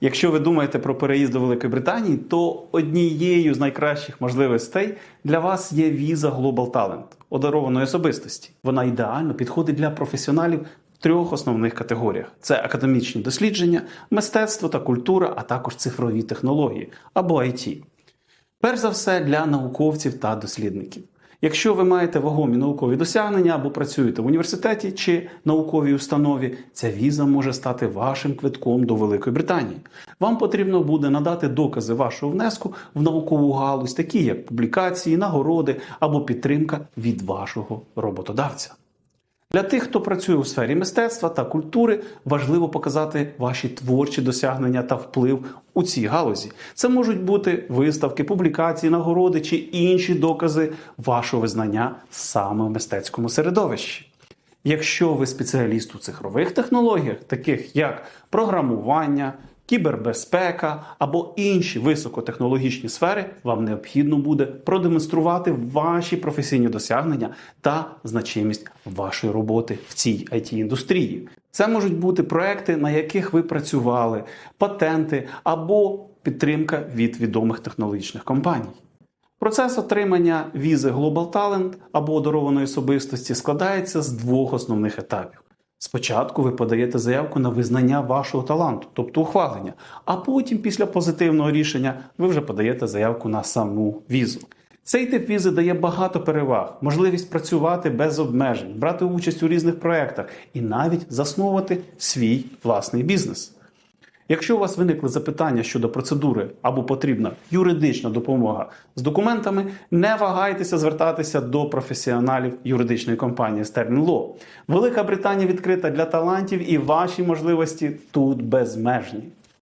Якщо ви думаєте про переїзд до Великої Британії, то однією з найкращих можливостей для вас є віза Global Talent одарованої особистості. Вона ідеально підходить для професіоналів в трьох основних категоріях: це академічні дослідження, мистецтво та культура, а також цифрові технології або IT. Перш за все для науковців та дослідників. Якщо ви маєте вагомі наукові досягнення або працюєте в університеті чи науковій установі, ця віза може стати вашим квитком до Великої Британії. Вам потрібно буде надати докази вашого внеску в наукову галузь, такі як публікації, нагороди або підтримка від вашого роботодавця. Для тих, хто працює у сфері мистецтва та культури, важливо показати ваші творчі досягнення та вплив у цій галузі. Це можуть бути виставки, публікації, нагороди чи інші докази вашого визнання саме в мистецькому середовищі. Якщо ви спеціаліст у цифрових технологіях, таких як програмування, кібербезпека або інші високотехнологічні сфери, вам необхідно буде продемонструвати ваші професійні досягнення та значимість вашої роботи в цій it індустрії. Це можуть бути проекти, на яких ви працювали, патенти або підтримка від відомих технологічних компаній. Процес отримання візи Global Talent або одарованої особистості складається з двох основних етапів. Спочатку ви подаєте заявку на визнання вашого таланту, тобто ухвалення, а потім, після позитивного рішення, ви вже подаєте заявку на саму візу. Цей тип візи дає багато переваг, можливість працювати без обмежень, брати участь у різних проєктах і навіть засновувати свій власний бізнес. Якщо у вас виникли запитання щодо процедури або потрібна юридична допомога з документами, не вагайтеся звертатися до професіоналів юридичної компанії Sterling Law. Велика Британія відкрита для талантів і ваші можливості тут безмежні.